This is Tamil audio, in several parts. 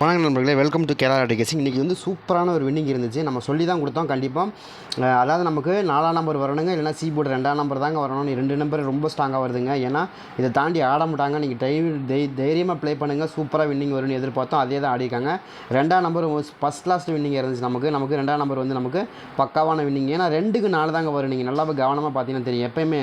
வணக்கம் நண்பர்களே வெல்கம் டு கேரளா டிகேசிங் இன்றைக்கி வந்து சூப்பரான ஒரு வின்னிங் இருந்துச்சு. நம்ம சொல்லி தான் கொடுத்தோம் கண்டிப்பாக அதாவது நமக்கு நாலாம் நம்பர் வரணுங்க இல்லைனா சி போர்டு ரெண்டாம் நம்பர் தாங்க வரணும் ரெண்டு நம்பர் ரொம்ப ஸ்ட்ராங்காக வருதுங்க. ஏன்னா இதை தாண்டி ஆட மாட்டாங்க. நீங்கள் டை தை தைரியமாக ப்ளே பண்ணுங்கள் சூப்பராக வின்னிங் வரும்னு எதிர்பார்த்தோம் அதே தான் ஆடிருக்காங்க ரெண்டாம் நம்பர் ஃபஸ்ட் லாஸ்ட் வின்னிங் இருந்துச்சு நமக்கு. நமக்கு ரெண்டாம் நம்பர் வந்து நமக்கு பக்காவான வின்னிங் ஏன்னா ரெண்டுக்கு நாலு தாங்க வரும். நீங்கள் நல்லா கவனமாக பார்த்தீங்கன்னா தெரியும். எப்பயுமே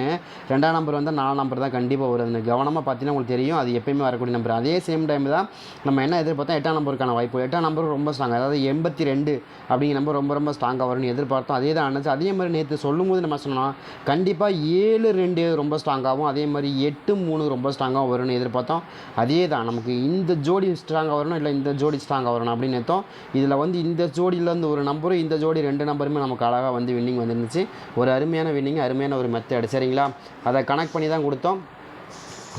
ரெண்டாம் நம்பர் வந்து நாலாம் நம்பர் தான் கண்டிப்பாக வரும் கவனமாக பார்த்தீங்கன்னா உங்களுக்கு தெரியும். அது எப்பயுமே வரக்கூடிய நம்பர் அதே சேம் டைம் தான் நம்ம என்ன எதிர்பார்த்தோம்? எட்டாம் நம்பருக்கான வாய்ப்பு. எட்டாம் நம்பர் ரொம்ப ஸ்ட்ராங் அதாவது எண்பத்தி ரெண்டு அப்படிங்கிற நம்பர் ரொம்ப ரொம்ப ஸ்ட்ராங்காக வரும்னு எதிர்பார்த்தோம். அதே தான் அனுச்சு அதே மாதிரி நேற்று சொல்லும் போது நம்ம சொன்னோம் கண்டிப்பாக ஏழு ரெண்டு ரொம்ப ஸ்ட்ராங்காகவும் அதே மாதிரி எட்டு மூணு ரொம்ப ஸ்ட்ராங்காகவும் வரும்னு எதிர்பார்த்தோம். அதே தான் நமக்கு இந்த ஜோடி ஸ்ட்ராங்காக வரணும் இல்லை இந்த ஜோடி ஸ்ட்ராங்காக வரணும் அப்படின்னு நினைத்தோம். இதில் வந்து இந்த ஜோடியிலேருந்து ஒரு நம்பரும் இந்த ஜோடி ரெண்டு நம்பருமே நமக்கு அழகாக வந்து வின்னிங் வந்துருந்துச்சு. ஒரு அருமையான வின்னிங் அருமையான ஒரு மெத்தட் சரிங்களா? அதை கனெக்ட் பண்ணி தான் கொடுத்தோம்.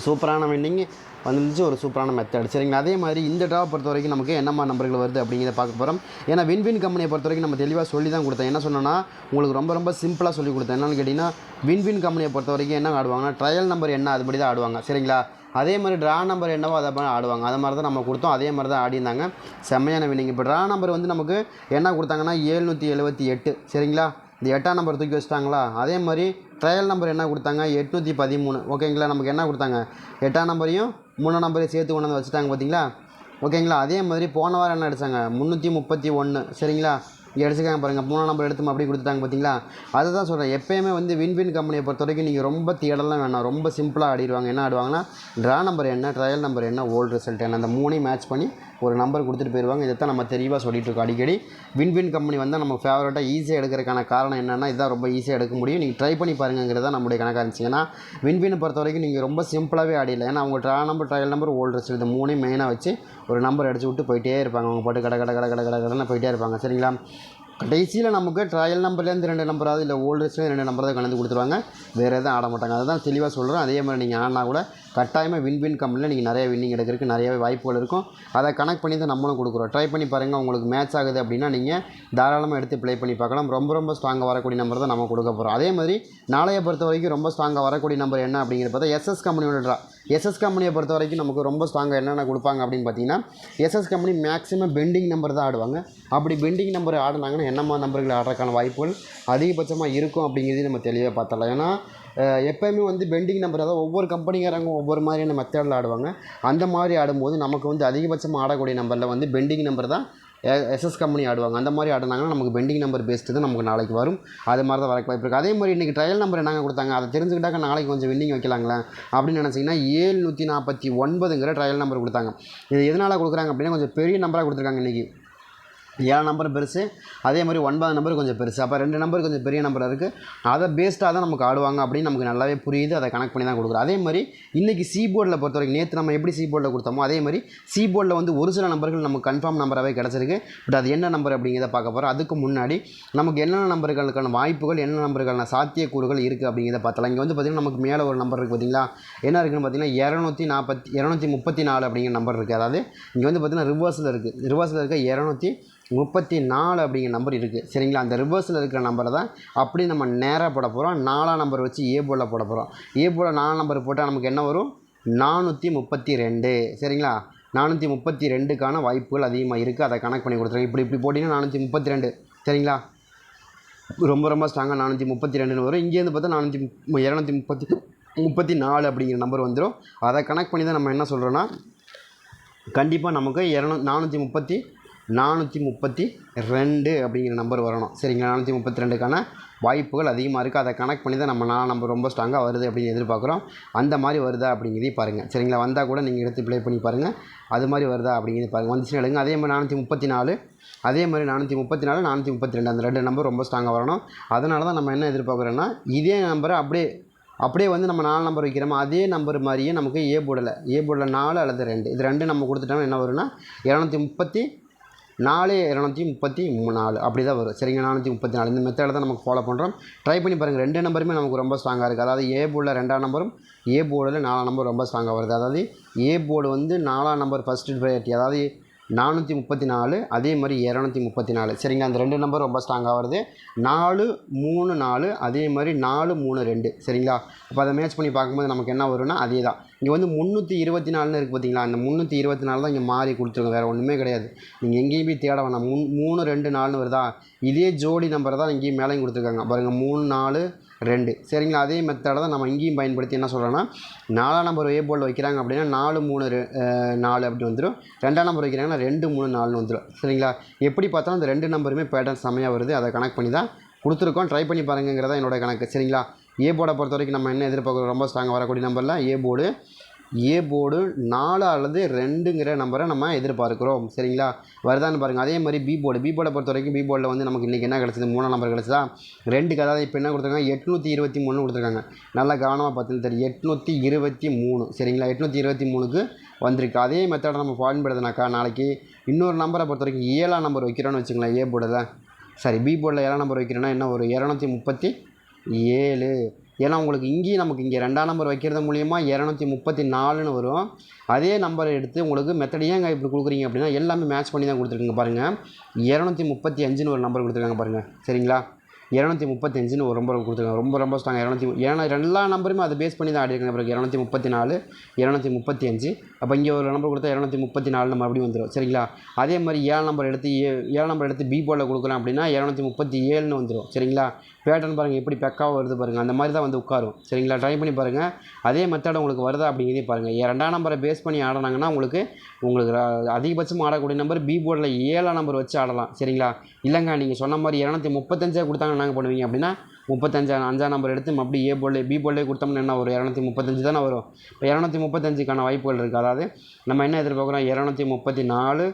சூப்பரான வெண்டிங் வந்துருந்துச்சு ஒரு சூப்பரான மெத்தட் சரிங்களா? அதே மாதிரி இந்த ட்ராவை பொறுத்த வரைக்கும் நமக்கு என்னம்மா நம்பர்கள் வருது அப்படிங்கிறத பார்க்க போகிறோம் ஏன்னா வின்வின் கம்பெனியை பொறுத்த வரைக்கும் நம்ம தெளிவாக சொல்லி தான் கொடுத்தோம் என்ன சொன்னோன்னா உங்களுக்கு ரொம்ப ரொம்ப சிம்பிளாக சொல்லி கொடுத்தேன். என்னென்னு கேட்டிங்கன்னா வின்வின் கம்பெனியை பொறுத்த வரைக்கும் என்ன ஆடுவாங்கன்னா ட்ரையல் நம்பர் என்ன அதுபடி தான் ஆடுவாங்க. சரிங்களா? அதே மாதிரி ட்ரா நம்பர் என்னவோ அதை மாதிரி ஆடுவாங்க. அது மாதிரி தான் நம்ம கொடுத்தோம். அதே மாதிரி தான் ஆடிருந்தாங்க செம்மையான வின்னிங் இப்போ ட்ரா நம்பர் வந்து நமக்கு என்ன கொடுத்தாங்கன்னா ஏழ்நூற்றி எழுபத்தி எட்டு. சரிங்களா? இந்த எட்டாம் நம்பர் தூக்கி வச்சிட்டாங்களா? அதே மாதிரி ட்ரையல் நம்பர் என்ன கொடுத்தாங்க? எட்நூற்றி பதிமூணு. ஓகேங்களா நமக்கு என்ன கொடுத்தாங்க? எட்டாம் நம்பரையும் மூணு நம்பரையும் சேர்த்து கொண்டு வந்து வச்சுட்டாங்க பார்த்தீங்களா ஓகேங்களா அதே மாதிரி போன வாரம் என்ன அடித்தாங்க முந்நூற்றி முப்பத்தி ஒன்று சரிங்களா? இங்கே அடிச்சுக்காங்க பாருங்கள் மூணாம் நம்பர் எடுத்து அப்படி கொடுத்துட்டாங்க பார்த்தீங்களா அதை தான் சொல்கிறேன் எப்போயுமே வந்து வின்வின் கம்பெனியை பொறுத்த வரைக்கும் நீங்கள் ரொம்ப தேடலாம் வேணாம். ரொம்ப சிம்பிளாக ஆடிடுவாங்க. என்ன ஆடுவாங்கன்னா ட்ரா நம்பர் என்ன ட்ரையல் நம்பர் என்ன ஓல்டு ரிசல்ட் என்ன அந்த மூணையும் மேட்ச் பண்ணி ஒரு நம்பர் கொடுத்துட்டு போயிடுவாங்க இதை தான் நம்ம தெளிவாக சொல்லிட்டு இருக்கோம். அடிக்கடி வின்வின் கம்பெனி வந்து நம்ம ஃபேவரட்டாக ஈஸியாக எடுக்கிறதுக்கான காரணம் என்னென்னா இதுதான் ரொம்ப ஈஸியாக எடுக்க முடியும். நீங்கள் ட்ரை பண்ணி பாருங்கிறதா நம்முடைய கணக்காக இருந்துச்சு ஏன்னா வின்வினை பொறுத்த வரைக்கும் நீங்கள் ரொம்ப சிம்பிளாகவே ஆடியில் ஏன்னா அவங்க draw number trial number old result மூணையும் மெயினாக வச்சு ஒரு நம்பர் அடிச்சு விட்டு போயிட்டே இருப்பாங்க. அவங்க பாட்டு கடை கடை கடை கடை கடை கடைன்னு போயிட்டே இருப்பாங்க. சரிங்களா? கடைசியில் நமக்கு ட்ரையல் நம்பர்லேருந்து ரெண்டு நம்பராவது இல்லை ஓல்டு ரெண்டு நம்பர் தான் கலந்து கொடுத்துருவாங்க. வேறு எதுவும் ஆட மாட்டாங்க. அதுதான் தெளிவாக சொல்கிறோம் அதே மாதிரி நீங்கள் ஆடினா கூட கட்டாயமாக வின் வின் கம்பெனியில் நீங்கள் நிறைய வின்னிங் எடுக்கிறதுக்கு நிறையவே வாய்ப்புகள் இருக்கும். அதை கனெக்ட் பண்ணி தான் நம்மளும் கொடுக்குறோம். ட்ரை பண்ணி பாருங்கள் உங்களுக்கு மேட்ச் ஆகுது அப்படின்னா நீங்கள் தாராளமாக எடுத்து ப்ளே பண்ணி பார்க்கலாம். ரொம்ப ரொம்ப ஸ்ட்ராங்காக வரக்கூடிய நம்பர் தான் நம்ம கொடுக்க போகிறோம் அதே மாதிரி நாளைய பொறுத்த வரைக்கும் ரொம்ப ஸ்ட்ராங்காக வரக்கூடிய நம்பர் என்ன அப்படிங்கிறது பார்த்தா எஸ்எஸ் கம்பெனியோட ட்ரா எஸ்எஸ் கம்பெனியை பொறுத்த வரைக்கும் நமக்கு ரொம்ப ஸ்ட்ராங்காக என்னென்ன கொடுப்பாங்க அப்படின்னு பார்த்தீங்கன்னா SS company maximum pending number தான் ஆடுவாங்க. அப்படி பெண்டிங் நம்பர் ஆடினாங்கன்னா என்னம்மா நம்பர்கள் ஆடுறதுக்கான வாய்ப்புகள் அதிகபட்சமாக இருக்கும் அப்படிங்கிறதையும் நம்ம தெளிவாக பார்த்தலாம் ஏன்னா எப்போயுமே வந்து பெண்டிங் நம்பர் அதாவது ஒவ்வொரு கம்பெனிக்காரங்க ஒவ்வொரு மாதிரியான மெத்தடில் ஆடுவாங்க. அந்த மாதிரி ஆடும்போது நமக்கு வந்து அதிகபட்சமாக ஆடக்கூடிய நம்பரில் வந்து பெண்டிங் நம்பர் தான் எஸ்எஸ் கம்பெனி ஆடுவாங்க. அந்த மாதிரி ஆடினாங்கன்னா நமக்கு பெண்டிங் நம்பர் பேஸ்ட்டு தான் நமக்கு நாளைக்கு வரும். அது மாதிரி தான் வரக்கு வாய்ப்பு இருக்குது அதே மாதிரி இன்றைக்கி ட்ரையல் நம்பர் என்னங்க கொடுத்தாங்க? அதை தெரிஞ்சுக்கிட்டாக்க நாளைக்கு கொஞ்சம் வின்னிங் வைக்கலாங்களே? அப்படின்னு நினச்சிங்கன்னா ஏழ்நூற்றி நாற்பத்தி ஒன்பதுங்கிற ட்ரையல் நம்பர் கொடுத்தாங்க. இது எதனால் கொடுக்குறாங்க அப்படின்னா கொஞ்சம் பெரிய நம்பராக கொடுத்துருக்காங்க இன்றைக்கி ஏழு நம்பர் பெருசு அதே மாதிரி ஒன்பது நம்பர் கொஞ்சம் பெருசு. அப்போ ரெண்டு நம்பர் கொஞ்சம் பெரிய நம்பர் இருக்குது அதை பேஸ்டாக தான் நமக்கு ஆடுவாங்க அப்படின்னு நமக்கு நல்லாவே புரியுது. அதை கனெக்ட் பண்ணி தான் கொடுக்குறோம். அதே மாதிரி இன்றைக்கி சி போர்டில் பொறுத்த வரைக்கும் நேற்று நம்ம எப்படி சி போர்டில் கொடுத்தோமோ அதே மாதிரி சி போர்டில் வந்து ஒரு சில நம்பர்கள் நமக்கு கன்ஃபார்ம் நம்பராகவே கிடச்சிருக்கு. பட் அது என்ன நம்பர் அப்படிங்கிறத பார்க்க போகிறோம் அதுக்கு முன்னாடி நமக்கு என்னென்ன நம்பர்களுக்கான வாய்ப்புகள் என்ன நம்பருக்கான சாத்தியக்கூறுகள் இருக்குது அப்படிங்கிறத பார்த்தலாம் இங்கே வந்து பார்த்திங்கன்னா நமக்கு மேலே ஒரு நம்பர் இருக்குது பார்த்தீங்களா என்ன இருக்குன்னு பார்த்தீங்கன்னா இரநூத்தி நாற்பத்தி இரநூத்தி முப்பத்தி நாலு அப்படிங்கிற நம்பர் இருக்குது அதாவது இங்கே வந்து பார்த்திங்கன்னா ரிவர்ஸில் இருக்குது ரிவர்ஸில் இருக்க இரநூத்தி முப்பத்தி நாலு அப்படிங்கிற நம்பர் இருக்குது சரிங்களா? அந்த ரிவர்ஸில் இருக்கிற நம்பரை தான் அப்படி நம்ம நேராக போட போகிறோம் நாலாம் நம்பர் வச்சு ஏ போல போட போகிறோம் ஏ போல நாலாம் நம்பர் போட்டால் நமக்கு என்ன வரும்? நானூற்றி முப்பத்தி ரெண்டு சரிங்களா? நானூற்றி முப்பத்தி ரெண்டுக்கான வாய்ப்புகள் அதிகமாக இருக்குது அதை கனெக்ட் பண்ணி கொடுத்துருங்க. இப்படி இப்படி போட்டிங்கன்னா நானூற்றி முப்பத்தி ரெண்டு சரிங்களா? ரொம்ப ரொம்ப ஸ்ட்ராங்காக நானூற்றி முப்பத்தி ரெண்டுன்னு வரும். இங்கேருந்து பார்த்தா நானூற்றி இரநூத்தி முப்பத்தி முப்பத்தி நாலு அப்படிங்கிற நம்பர் வந்துடும் அதை கனெக்ட் பண்ணி தான் நம்ம என்ன சொல்கிறோன்னா கண்டிப்பாக நமக்கு இரநூ நானூற்றி முப்பத்தி நானூற்றி முப்பத்தி ரெண்டு அப்படிங்கிற நம்பர் வரணும். சரிங்களா? நானூற்றி முப்பத்தி ரெண்டுக்கான வாய்ப்புகள் அதிகமாக இருக்குது அதை கனெக்ட் பண்ணி தான் நம்ம நாலு நம்பர் ரொம்ப ஸ்ட்ராங்காக வருது அப்படின்னு எதிர்பார்க்குறோம். அந்த மாதிரி வருதா அப்படிங்கிறதையும் பாருங்கள் சரிங்களா? வந்தால் கூட நீங்கள் எடுத்து ப்ளே பண்ணி பாருங்கள் அது மாதிரி வருதா அப்படிங்கிறது பாருங்கள் வந்துச்சுன்னு எடுங்க. அதே மாதிரி நானூற்றி முப்பத்தி நாலு அதே மாதிரி நானூற்றி முப்பத்தி நாலு நானூற்றி முப்பத்தி ரெண்டு. அந்த ரெண்டு நம்பர் ரொம்ப ஸ்ட்ராங்காக வரணும். அதனால தான் நம்ம என்ன எதிர்பார்க்குறோன்னா இதே நம்பரை அப்படியே அப்படியே வந்து நம்ம நாலு நம்பர் வைக்கிறோமோ அதே நம்பர் மாதிரியே நமக்கு ஏ போர்டில் ஏ போர்டில் நாலு அல்லது ரெண்டு. இது ரெண்டு நம்ம கொடுத்துட்டோம்னா என்ன வரும்னா இரநூத்தி முப்பத்தி நாலு இரநூத்தி முப்பத்தி நாலு. அப்படி தான் வரும். சரிங்க நானூற்றி முப்பத்தி நாலு. இந்த மெத்தடில் தான் நமக்கு ஃபாலோ பண்ணுறோம் ட்ரை பண்ணி பாருங்கள் ரெண்டு நம்பருமே நமக்கு ரொம்ப ஸ்ட்ராங்காக இருக்குது அதாவது ஏ போர்டில் ரெண்டாம் நம்பரும் ஏ போர்டில் நாலாம் நம்பர் ரொம்ப ஸ்ட்ராங்காக வருது. அதாவது ஏ போர்டு வந்து நாலாம் நம்பர் ஃபஸ்ட்டு ப்ரையாரிட்டி அதாவது நானூற்றி முப்பத்தி நாலு அதே மாதிரி இரநூத்தி முப்பத்தி நாலு. சரிங்க அந்த ரெண்டு நம்பர் ரொம்ப ஸ்ட்ராங்காக வருது. நாலு மூணு நாலு அதே மாதிரி நாலு மூணு ரெண்டு. சரிங்களா? அப்போ அதை மேட்ச் பண்ணி பார்க்கும்போது நமக்கு என்ன வரும்னா அதே தான் இங்கே வந்து முந்நூற்றி இருபத்தி நாலுன்னு இருக்குது பார்த்தீங்களா அந்த முந்நூற்றி இருபத்தி நாலு தான் இங்கே மாறி கொடுத்துருங்க வேறு ஒன்றுமே கிடையாது. நீங்கள் எங்கேயும் போய் தேட வேணாம். மூணு மூணு ரெண்டு நாலுன்னு வருதா? இதே ஜோடி நம்பரை தான் இங்கேயும் மேலேயும் கொடுத்துருக்காங்க. பாருங்கள் மூணு நாலு ரெண்டு. சரிங்களா? அதே மெத்தடை தான் நம்ம இங்கேயும் பயன்படுத்தி என்ன சொல்கிறோன்னா நாலாம் நம்பர் ஏ போர்டில் வைக்கிறாங்க அப்படின்னா நாலு மூணு ரெ- நாலு அப்படி வந்துடும் ரெண்டாம் நம்பர் வைக்கிறாங்கன்னா ரெண்டு மூணு நாலுன்னு வந்துடும் சரிங்களா? எப்படி பார்த்தாலும் அந்த ரெண்டு நம்பருமே பேட்டர்ன் செம்மையாக வருது. அதை கனெக்ட் பண்ணி தான் கொடுத்துருக்கோம். ட்ரை பண்ணி பாருங்கிறதா என்னோட கணக்கு. சரிங்களா? ஏ போர்டை பொறுத்த வரைக்கும் நம்ம என்ன எதிர்பார்க்குறோம்? ரொம்ப ஸ்ட்ராங்காக வரக்கூடிய நம்பரில் ஏ போர்டு. ஏ போர்டு நாலு அல்லது ரெண்டுங்கிற நம்பரை நம்ம எதிர்பார்க்குறோம். சரிங்களா? வருதான்னு பாருங்கள் அதே மாதிரி பி போர்டு. பி போர்டை பொறுத்த வரைக்கும் பி போர்டில் வந்து நமக்கு இன்றைக்கி என்ன கிடச்சிது? மூணாம் நம்பர் கிடச்சிதா? ரெண்டுக்கு அதாவது இப்போ என்ன கொடுத்துருக்காங்க? எட்நூற்றி இருபத்தி மூணு கொடுத்துருக்காங்க. நல்லா கவனமாக பார்த்து தெரியும். எட்நூற்றி இருபத்தி மூணு. சரிங்களா? எட்நூற்றி இருபத்தி மூணுக்கு வந்திருக்கு. அதே மெத்தடை நம்ம பயன்படுத்தினாக்கா நாளைக்கு இன்னொரு நம்பரை பொறுத்த வரைக்கும் ஏழாம் நம்பர் வைக்கிறோன்னு வச்சுங்களேன் ஏ போர்டில். சாரி பி போர்டில் ஏழாம் நம்பர் வைக்கிறோன்னா என்ன ஒரு இரநூத்தி முப்பத்தி ஏழு. ஏன்னா உங்களுக்கு இங்கேயும் நமக்கு இங்கே ரெண்டாம் நம்பர் வைக்கிறது மூலியமா இரநூத்தி முப்பத்தி நாலுன்னு வரும். அதே நம்பரை எடுத்து உங்களுக்கு மெத்தட் ஏங்க இப்படி கொடுக்குறீங்க அப்படின்னா எல்லாமே மேட்ச் பண்ணி தான் கொடுத்துருக்குங்க பாருங்கள் இரநூத்தி முப்பத்தி அஞ்சுன்னு ஒரு நம்பர் கொடுத்துருக்காங்க பாருங்கள் சரிங்களா? இரநூத்தி முப்பத்தஞ்சுன்னு ஒரு ரொம்ப கொடுத்துருக்காங்க. ரொம்ப ரொம்ப ஸ்ட்ராங் இரநூத்தி ஏன்னா எல்லா நம்பருமே அதை பேஸ் பண்ணி தான் ஆடிருக்காங்க பிறகு இரநூத்தி முப்பத்தி நாலு இரநூத்தி முப்பத்தி அஞ்சு. அப்போ இங்கே ஒரு நம்பர் கொடுத்தா இரநூத்தி முப்பத்தி நாலு மறுபடியும் வந்துடும் சரிங்களா? அதே மாதிரி ஏழு நம்பர் எடுத்து ஏ ஏழு நம்பர் எடுத்து பி போர்டில் கொடுக்குறோம் அப்படின்னா இரநூத்தி முப்பத்தி ஏழுன்னு வந்துடும் சரிங்களா? பேட்டர்ன் பாருங்கள் எப்படி பெக்காக வருது பாருங்கள் அந்த மாதிரி தான் வந்து உட்காரும். சரிங்களா? ட்ரை பண்ணி பாருங்கள் அதே மெத்தட் உங்களுக்கு வருதா அப்படிங்கிறதே பாருங்கள் ஏ- ரெண்டாம் நம்பரை பேஸ் பண்ணி ஆடினாங்கன்னா உங்களுக்கு உங்களுக்கு அதிகபட்சமாக அதிகபட்சம் ஆடக்கூடிய நம்பர் பி போர்டில் ஏழாம் நம்பர் வச்சு ஆடலாம். சரிங்களா? இல்லைங்க நீங்கள் சொன்ன மாதிரி இரநூத்தி முப்பத்தஞ்சே கொடுத்தாங்க என்னங்க பண்ணுவீங்க அப்படின்னா முப்பத்தஞ்சா அஞ்சாம் நம்பர் எடுத்து அப்படியே ஏ போர்டில் பி போர்டிலே கொடுத்தோம்னா என்ன வரும்? இரநூத்தி முப்பத்தஞ்சு தானே வரும். இப்போ இரநூத்தி முப்பத்தஞ்சுக்கான வாய்ப்புகள் இருக்குது அதாவது நம்ம என்ன எதிர்பார்க்குறோம்? இரநூத்தி முப்பத்தி நாலு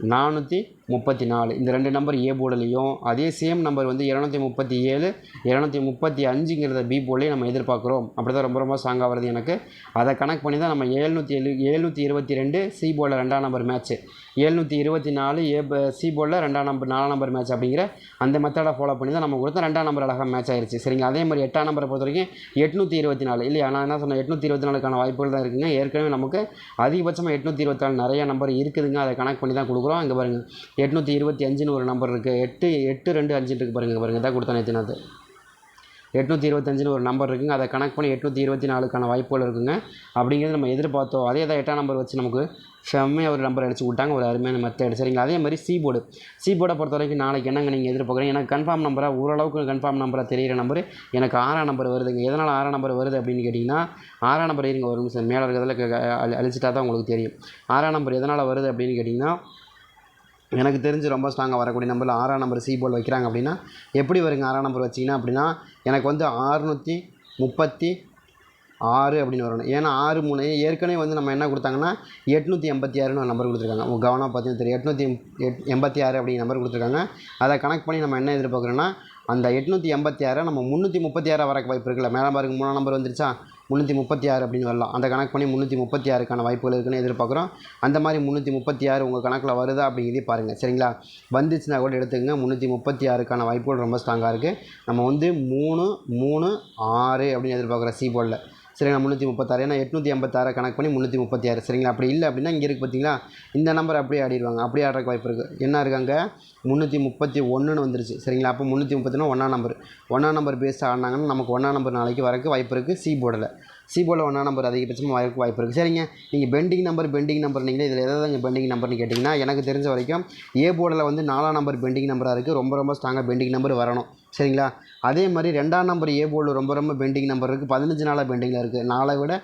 நானூற்றி முப்பத்தி நாலு. இந்த ரெண்டு நம்பர் ஏ போர்டுலேயும் அதே சேம் நம்பர் வந்து இரநூத்தி முப்பத்தி ஏழு இரநூத்தி முப்பத்தி அஞ்சுங்கிறத பி போர்ட்லேயும் நம்ம எதிர்பார்க்குறோம். அப்படி தான் ரொம்ப ரொம்ப ஸ்ட்ராங்காக வருது எனக்கு. அதை கணக்கு பண்ணி தான் நம்ம ஏழ்நூற்றி எழு ஏழ்நூற்றி இருபத்தி ரெண்டு சி போர்டில் ரெண்டாம் நம்பர் மேட்ச்சு ஏழ்நூற்றி இருபத்தி நாலு ஏ சி போர்டில் ரெண்டாம் நம்பர் நாலாம் நம்பர் மேட்ச் அப்படிங்கிற அந்த மெத்தடை ஃபாலோ பண்ணி தான் நம்ம கொடுத்தா ரெண்டாம் நம்பர் அழகாக மேட்ச் ஆயிடுச்சு சரிங்க அதே மாதிரி எட்டாம் நம்பரை பொறுத்த வரைக்கும் எட்நூற்றி இருபத்தி நாலு. இல்லையா? நான் என்ன சொன்னேன்? எட்நூற்றி இருபத்தி நாலுக்கான வாய்ப்புகள் தான் இருக்குங்க. ஏற்கனவே நமக்கு அதிகபட்சமாக எட்நூற்றி இருபத்தி நாலு நிறைய நம்பர் இருக்குதுங்க. அதை கணக்கு பண்ணி தான் கொடுக்குறோம். இங்கே பாருங்கள் எட்நூற்றி இருபத்தி அஞ்சுன்னு ஒரு நம்பர் இருக்குது எட்டு எட்டு ரெண்டு அஞ்சுன்னு இருக்குது பாருங்கள் பாருங்கள் பாருங்க. இதான் கொடுத்தேன் நேற்று நாத்து எட்நூற்றி இருபத்தஞ்சுன்னு ஒரு நம்பர் இருக்குங்க. அதை கனெக்ட் பண்ணி எட்நூற்றி இருபத்தி நாலுக்கான வாய்ப்புகள் இருக்குங்க. அப்படிங்கிறது நம்ம எதிர்பார்த்தோம். அதே தான் எட்டாம் நம்பர் வச்சு நமக்கு செம்மையாக ஒரு நம்பர் அடிச்சு விட்டாங்க. ஒரு அருமையான மெத்தட் சரிங்களா? அதே மாதிரி சி போர்டு சி போர்டை பொறுத்த வரைக்கும் நாளைக்கு என்னங்க நீங்கள் எதிர்பார்க்குறீங்க? எனக்கு கன்ஃபார்ம் நம்பராக ஓரளவுக்கு கன்ஃபார்ம் நம்பராக தெரியிற நம்பர் எனக்கு ஆறாம் நம்பர் வருதுங்க. எதனால் ஆறாம் நம்பர் வருது அப்படின்னு கேட்டிங்கன்னா ஆறாம் நம்பர் இருங்க. ஒரு நிமிஷம். மேலே இருக்கிறதுல அழிச்சிட்டா தான் உங்களுக்கு தெரியும். ஆறாம் நம்பர் எதனால் வருது அப்படின்னு கேட்டிங்கன்னா எனக்கு தெரிஞ்சு ரொம்ப ஸ்ட்ராங்காக வரக்கூடிய நம்பரில் ஆறாம் நம்பர் சி போல் வைக்கிறாங்க அப்படின்னா எப்படி வருங்க ஆறாம் நம்பர் வச்சிங்கன்னா அப்படின்னா எனக்கு வந்து ஆறுநூற்றி முப்பத்தி ஆறு அப்படின்னு வரணும். ஏன்னா ஆறு மூணு ஏற்கனவே வந்து நம்ம என்ன கொடுத்தாங்கன்னா எட்நூற்றி எண்பத்தி ஆறுன்னு ஒரு நம்பர் கொடுத்துருக்காங்க. உங்கள் கவனம் பார்த்தீங்கன்னா தெரியும். எட்நூற்றி எட் எண்பத்தி ஆறு அப்படிங்கிற நம்பர் கொடுத்துருக்காங்க. அதை கனெக்ட் பண்ணி நம்ம என்ன எதிர்பார்க்குறோன்னா அந்த எட்நூற்றி எண்பத்தி ஆறை நம்ம முந்நூற்றி முப்பத்தி ஆறாக வரக்கு வாய்ப்பு இருக்குல்ல. மேலே பாருங்க மூணாம் நம்பர் வந்துருச்சா? முந்நூற்றி முப்பத்தி ஆறு அப்படின்னு வரலாம். அந்த கணக்கு பண்ணி முந்நூற்றி முப்பத்தி ஆறுக்கான வாய்ப்புகள் இருக்குன்னு எதிர்பார்க்குறோம். அந்த மாதிரி முந்நூற்றி முப்பத்தி ஆறு உங்கள் கணக்கில் வருதா அப்படிங்கிறதே பாருங்கள் சரிங்களா? வந்துச்சுன்னா கூட எடுத்துக்கங்க. முந்நூற்றி முப்பத்தி ஆறுக்கான வாய்ப்புகள் ரொம்ப ஸ்ட்ராங்காக இருக்குது நம்ம வந்து மூணு மூணு ஆறு அப்படின்னு எதிர்பார்க்குறோம் சி போர்டில் சரிங்களா முந்நூற்றி முப்பத்தாறு. ஏன்னா எட்நூற்றி ஐம்பத்தாறு கணக்கு பண்ணி முந்நூற்றி முப்பத்தி ஆறு சரிங்களா? அப்படி இல்லை அப்படின்னா இங்கே இருக்குது பார்த்தீங்களா இந்த நம்பர் அப்படியே ஆடிடுவாங்க அப்படியே ஆடுறக்கு வாய்ப்பு இருக்குது என்ன இருக்காங்க முந்நூற்றி முப்பத்தி ஒன்றுன்னு வந்துருச்சு. சரிங்களா? அப்போ முந்நூற்றி முப்பத்தினா ஒன்றாம் நம்பர் ஒன்றாம் நம்பர் பேஸ் ஆடினாங்கன்னா நமக்கு ஒன்றாம் நம்பர் நாளைக்கு வரக்கு வாய்ப்பு இருக்குது சி போர்டில் சி போர்டில் ஒன்றாம் நம்பர் அதிகபட்சமாக வரக்கு வாய்ப்பு இருக்குது சரிங்க. நீங்கள் பெண்டிங் நம்பர் பெண்டிங் நம்பர் நீங்கள் இதில் எதாவது பெண்டிங் நம்பர்னு கேட்டிங்கன்னா எனக்கு தெரிஞ்ச வரைக்கும் ஏ போர்டில் வந்து நாலாம் நம்பர் பெண்டிங் நம்பராக இருக்குது ரொம்ப ரொம்ப ஸ்ட்ராங்காக பெண்டிங் நம்பர் வரணும். சரிங்களா? அதே மாதிரி ரெண்டாம் நம்பர் ஏ போர்டில் ரொம்ப ரொம்ப பெண்டிங் நம்பர் இருக்குது பதினஞ்சு நாளாக பெண்டிங்கில் இருக்குது நாளை விட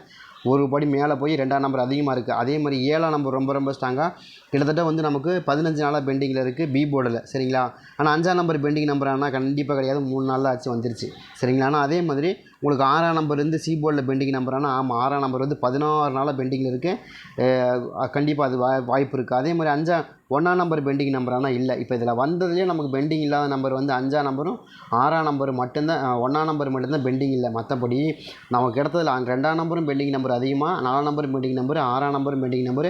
ஒரு படி மேலே போய் ரெண்டாம் நம்பர் அதிகமாக இருக்குது அதே மாதிரி ஏழாம் நம்பர் ரொம்ப ரொம்ப ஸ்ட்ராங்காக கிட்டத்தட்ட வந்து நமக்கு பதினஞ்சு நாளாக பெண்டிங்கில் இருக்குது பி போர்டில் சரிங்களா? ஆனால் அஞ்சாம் நம்பர் பெண்டிங் நம்பர் ஆனால் கண்டிப்பாக கிடையாது. மூணு நாளில் ஆச்சு வந்துருச்சு. சரிங்களா? ஆனால் அதே மாதிரி உங்களுக்கு ஆறாம் நம்பர் இருந்து சி போர்டில் பெண்டிங் நம்பரானா ஆமாம் ஆறாம் நம்பர் வந்து பதினாறு நாளாக பெண்டிங்கில் இருக்குது கண்டிப்பாக அது வாய் வாய்ப்பு இருக்குது அதே மாதிரி அஞ்சா ஒன்றாம் நம்பர் பெண்டிங் நம்பரானா இல்லை. இப்போ இதில் வந்ததுலேயே நமக்கு பெண்டிங் இல்லாத நம்பர் வந்து அஞ்சாம் நம்பரும் ஆறாம் நம்பர் மட்டும்தான் ஒன்றாம் நம்பர் மட்டும்தான் பெண்டிங் இல்லை. மற்றபடி நமக்கு இடத்துல அங்க ரெண்டாம் நம்பரும் பெண்டிங் நம்பர் அதிகமாக நாலாம் நம்பரும் பெண்டிங் நம்பர் ஆறாம் நம்பரும் பெண்டிங் நம்பர்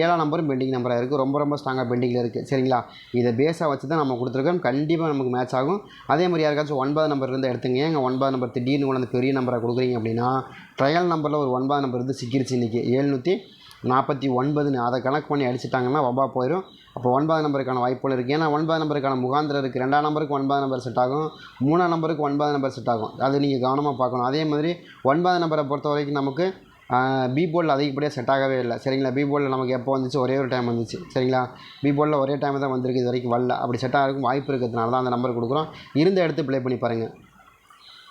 ஏழாம் நம்பரும் பெண்டிங் நம்பராக இருக்குது ரொம்ப ரொம்ப ஸ்ட்ராங்காக பெண்டிங்கில் இருக்குது சரிங்களா? இதை பேஸாக வச்சு தான் நம்ம கொடுத்துருக்கோம். கண்டிப்பாக நமக்கு மேட்ச் ஆகும். அதே மாதிரி யாருக்காச்சும் ஒன்பது நம்பர் இருந்து எடுத்துங்க ஏங்க ஒன்பது நம்பர் திடீர்னு கொண்டு வந்து பெரிய நம்பரை கொடுக்குறீங்க அப்படின்னா ட்ரையல் நம்பரில் ஒரு ஒன்பது நம்பர் வந்து சிக்கிருச்சு இன்றைக்கி எழுநூற்றி நாற்பத்தி ஒன்பதுன்னு அதை கணக்கு பண்ணி அடிச்சிட்டாங்கன்னா வபா போயிடும் அப்போ ஒன்பது நம்பருக்கான வாய்ப்புகள் இருக்குது ஏன்னா ஒன்பது நம்பருக்கான முகாந்திரம் இருக்குது ரெண்டாம் நம்பருக்கு ஒன்பது நம்பர் செட் ஆகும். மூணாம் நம்பருக்கு ஒன்பது நம்பர் செட் ஆகும். அது நீங்கள் கவனமாக பார்க்கணும். அதே மாதிரி ஒன்பது நம்பரை பொறுத்த வரைக்கும் நமக்கு பி போர்டில் அதிகப்படியாக செட் ஆகவே இல்லை. சரிங்களா? பி போர்டில் நமக்கு எப்போ வந்துச்சு? ஒரே ஒரு டைம் வந்துச்சு. சரிங்களா? பி போர்டில் ஒரே டைம் தான் வந்திருக்கு. இது வரைக்கும் வரல. அப்படி செட் ஆகிறதுக்கு வாய்ப்பு இருக்கிறதுனால தான் அந்த நம்பர் கொடுக்குறோம். இருந்த எடுத்து ப்ளே பண்ணி பாருங்கள்